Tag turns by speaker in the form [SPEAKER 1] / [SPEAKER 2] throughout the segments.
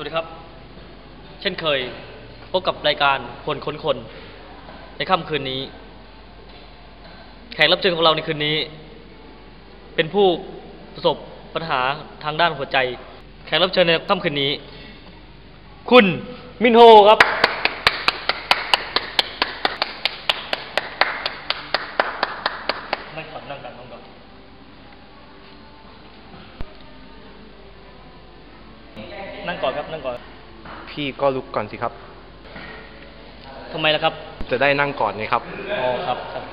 [SPEAKER 1] สวัสดีครับ เช่นเคยพบกับรายการคนค้นคน ในค่ำคืนนี้ แขกรับเชิญของเราในคืนนี้ เป็นผู้ประสบปัญหาทางด้านหัวใจ แขกรับเชิญในค่ำคืนนี้ คุณมินโฮครับนั่งก่อนั่งก่อนนั่งก่อน นั่งก่อนครับนั่งก่อน
[SPEAKER 2] พี่ก็ลุกก่อนสิครับ
[SPEAKER 1] ทำไมล่ะครับ
[SPEAKER 2] จะได้นั่งก่อนไงครับ
[SPEAKER 1] อ๋อครับครับ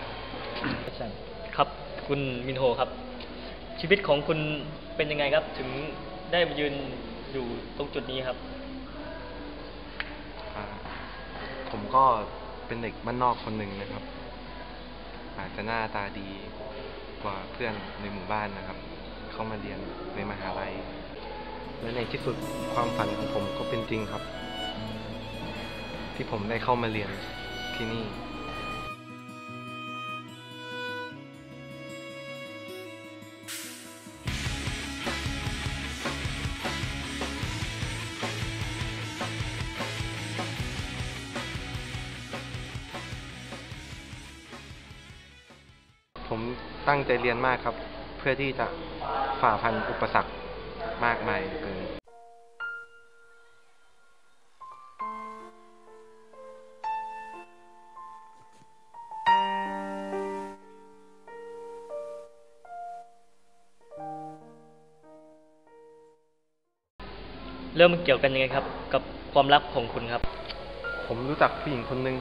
[SPEAKER 1] ครับคุณมินโฮครับ ชีวิตของคุณเป็นยังไงครับ ถึงได้มายืนอยู่ตรงจุดนี้ครับ
[SPEAKER 2] อ่าผมก็เป็นเด็กบ้านนอกคนหนึ่งนะครับ อาจจะหน้าตาดีกว่าเพื่อนในหมู่บ้านนะครับ เข้ามาเรียนในมหาลัย และในที่สุดความฝันของผมก็เป็นจริงครับ ที่ผมได้เข้ามาเรียนที่นี่ผมตั้งใจเรียนมากครับ เพื่อที่จะฝ่าฟันอุปสรรค มากมายเหลือเกิน
[SPEAKER 1] เรื่องมันเกี่ยวกันยังไงครับ กับความรักของคุณครับ
[SPEAKER 2] ผมรู้จักผู้หญิงคนหนึ่ง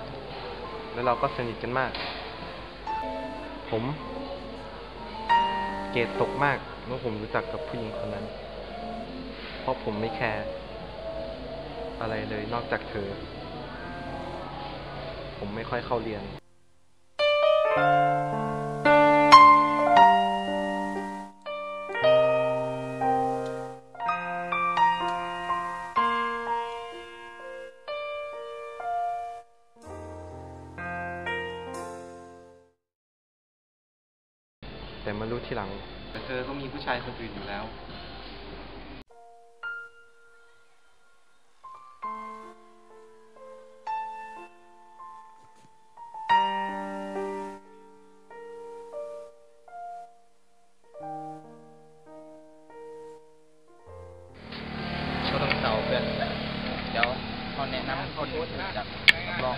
[SPEAKER 2] แล้วเราก็สนิทกันมาก ผม เกรดตกมากเมื่อผมรู้จักกับผู้หญิงคนนั้น เพราะผมไม่แคร์อะไรเลยนอกจากเธอ ผมไม่ค่อยเข้าเรียน แต่มารู้ทีหลัง แต่เธอก็มีผู้ชายคนอื่นอยู่แล้ว
[SPEAKER 3] คนจากลอง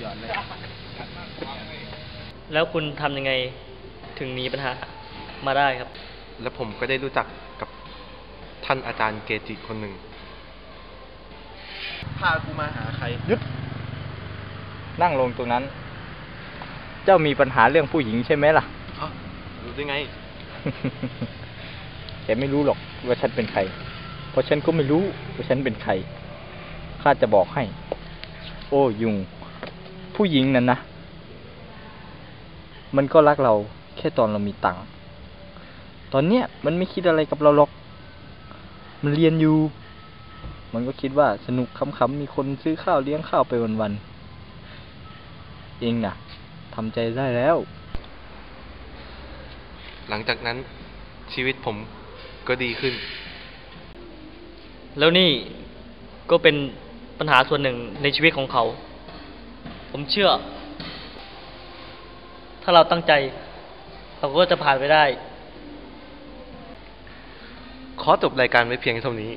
[SPEAKER 3] หย่อนเลย
[SPEAKER 1] แล้วคุณทำยังไงถึงหนีปัญหามาได้ครับ
[SPEAKER 2] แล้วผมก็ได้รู้จักกับท่านอาจารย์เกจิคนหนึ่ง พากูมาหาใคร
[SPEAKER 3] หยุด นั่งลงตรงนั้น เจ้ามีปัญหาเรื่องผู้หญิงใช่ไหมล่ะ
[SPEAKER 2] ฮะรู้ได้ไง
[SPEAKER 3] แกไม่รู้หรอกว่าฉันเป็นใคร เพราะฉันก็ไม่รู้ว่าฉันเป็นใคร ข้าจะบอกให้ โอ้ยุง ผู้หญิงนั่นนะ มันก็รักเราแค่ตอนเรามีตังค์ตอนเนี้ยมันไม่คิดอะไรกับเราหรอก มันเรียนอยู่ มันก็คิดว่าสนุกขำๆมีคนซื้อข้าวเลี้ยงข้าวไปวันๆเองน่ะทำใจได้แล้ว
[SPEAKER 2] หลังจากนั้นชีวิตผมก็ดีขึ้น
[SPEAKER 1] แล้วนี่ก็เป็น ปัญหาส่วนหนึ่งในชีวิตของเขา ผมเชื่อ ถ้าเราตั้งใจ เราก็จะผ่านไปได้
[SPEAKER 2] ขอจบรายการไว้เพียงเท่านี้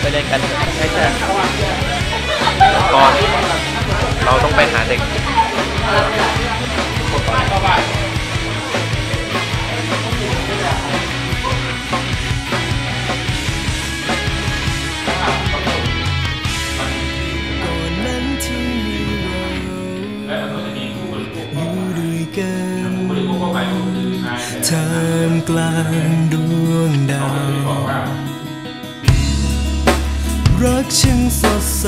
[SPEAKER 1] ไปเดินกันให้เจอ
[SPEAKER 2] ก่อนเราต้องไปหาเด็ก
[SPEAKER 4] ทาอยู่ด้วยกันท่ามกลางดวงดาว รักช่างสดใส